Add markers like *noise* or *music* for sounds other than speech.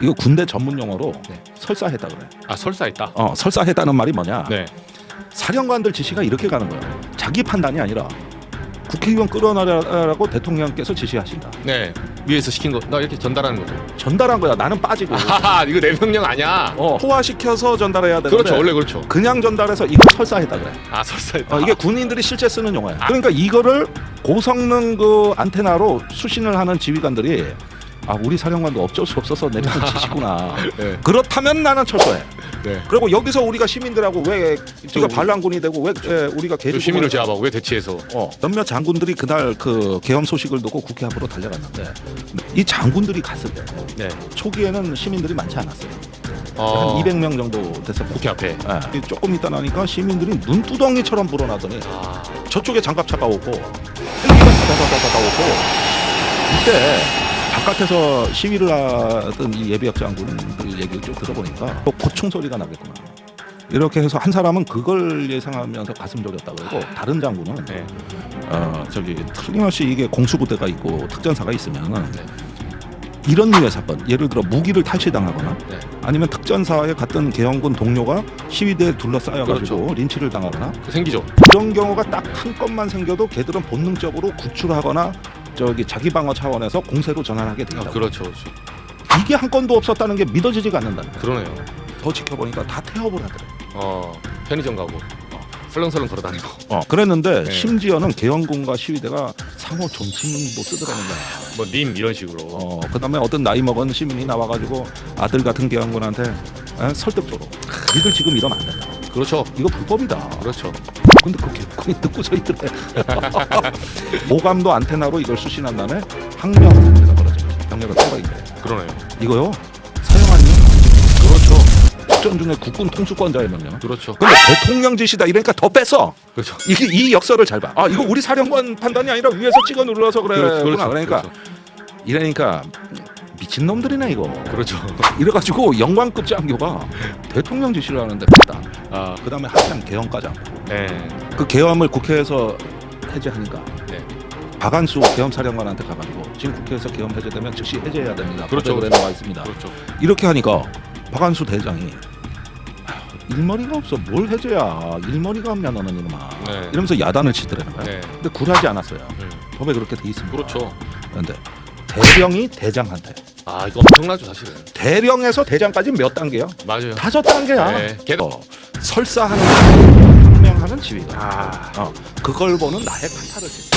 이거 군대 전문 용어로 네. 설사했다 그래. 아 설사했다. 어, 설사했다는 말이 뭐냐? 네. 사령관들 지시가 이렇게 가는 거야. 자기 판단이 아니라 국회의원 끌어내라고 대통령께서 지시하신다. 네. 위에서 시킨 거 나 이렇게 전달하는 거죠. 전달한 거야. 나는 빠지고. 하하 이거 내 명령 아니야. 어, 소화시켜서 전달해야 되는데 그렇죠. 원래 그렇죠. 그냥 전달해서 이거 설사했다 그래. 아 설사했다. 어, 이게 군인들이 실제 쓰는 용어야. 아. 그러니까 이거를 고성능 그 안테나로 수신을 하는 지휘관들이 아 우리 사령관도 어쩔 수 없어서 내리는 지시구나. *laughs* 네. 그렇다면 나는 철저해. 네. 그리고 여기서 우리가 시민들하고 왜 우리가 저- 반란군이 되고 왜 에, 우리가 그 개주 시민을 제압하고 왜 대치해서 어, 몇몇 장군들이 그날 그 계엄 소식을 듣고 국회 앞으로 달려갔는데 이 장군들이 갔을 때 네. 초기에는 시민들이 많지 않았어요. 어, 한 200명 정도 됐었고 국회 앞에. 예. 조금 있다 나니까 시민들이 눈두덩이처럼 불어나더니 아. 저쪽에 장갑차가 오고 헬기가 다다다다다 오고 이때 바깥에서 시위를 하던 이 예비역 장군들 얘기를 좀 들어보니까 또 고총 소리가 나겠구나. 이렇게 해서 한 사람은 그걸 예상하면서 가슴 졸였다 그러고 다른 장군은 네. 어 저기 틀림없이 이게 공수부대가 있고 특전사가 있으면은 네. 이런 류의 사건 예를 들어 무기를 탈취당하거나 네. 아니면 특전사에 갔던 계엄군 동료가 시위대에 둘러싸여가지고 그렇죠. 린치를 당하거나 그 생기죠. 이런 경우가 딱 한 건만 생겨도 걔들은 본능적으로 구출하거나 저기 자기 방어 차원에서 공세로 전환하게 아, 된다. 그렇죠. 그렇죠. 이게 한 건도 없었다는 게 믿어지지가 않는다. 그러네요. 더 지켜보니까 다 태업을 하더래. 어 편의점 가고 어, 설렁설렁 걸어다니고. 어, 그랬는데 네. 심지어는 계엄군과 시위대가 상호 존칭도 쓰더라는 거야. 뭐 님 이런 식으로. 어, 그다음에 어떤 나이 먹은 시민이 나와가지고 아들 같은 계엄군한테 에, 설득조로 니들 지금 이러면 안 된다. 그렇죠. 이거 불법이다. 그렇죠. 근데 그 듣고 서 있더래. *laughs* 모감도 안테나로 이걸 수신한 다음에 항명 상태가 벌어집니다. 병력을 빼버린대. 그러네요. 이거요 사용하니 그렇죠. 작전 중에 국군 통수권자의 명령. 그렇죠. 근데 대통령 지시다 이러니까 더 뺐어. 그렇죠. 이게 이 역설을 잘 봐. 아 이거 우리 사령관 판단이 아니라 위에서 찍어 눌러서 그래. 그렇죠. 그렇죠. 그러니까 그렇죠. 이러니까 미친 놈들이네 이거. 그렇죠. *laughs* 이래가지고 영광급 장교가 대통령 지시를 하는데 뺐다. 아, 그 다음에 한참 계엄까지 안. 네. 그 계엄을 국회에서 해제하니까 네. 박안수 계엄 사령관한테 가가지고 지금 국회에서 계엄 해제되면 즉시 해제해야 됩니다. 그렇죠, 그렇죠. 나와 있습니다. 그렇죠. 이렇게 하니까 박안수 대장이 아휴, 일머리가 없어 뭘 해줘야 일머리가 없냐 너는 이놈아 네. 이러면서 야단을 치더라는 거야 네. 근데 굴하지 않았어요 음. 법에 그렇게 돼 있습니다 그렇죠. 그런데 대령이 대장한테 아 이거 엄청나죠 사실은. 대령에서 대장까지 몇 단계야? 맞아요. 다섯 단계야 네. 게다- 어, 설사하는 항명하는 지휘관 아. 어, 그걸 보는 나의 카타르시스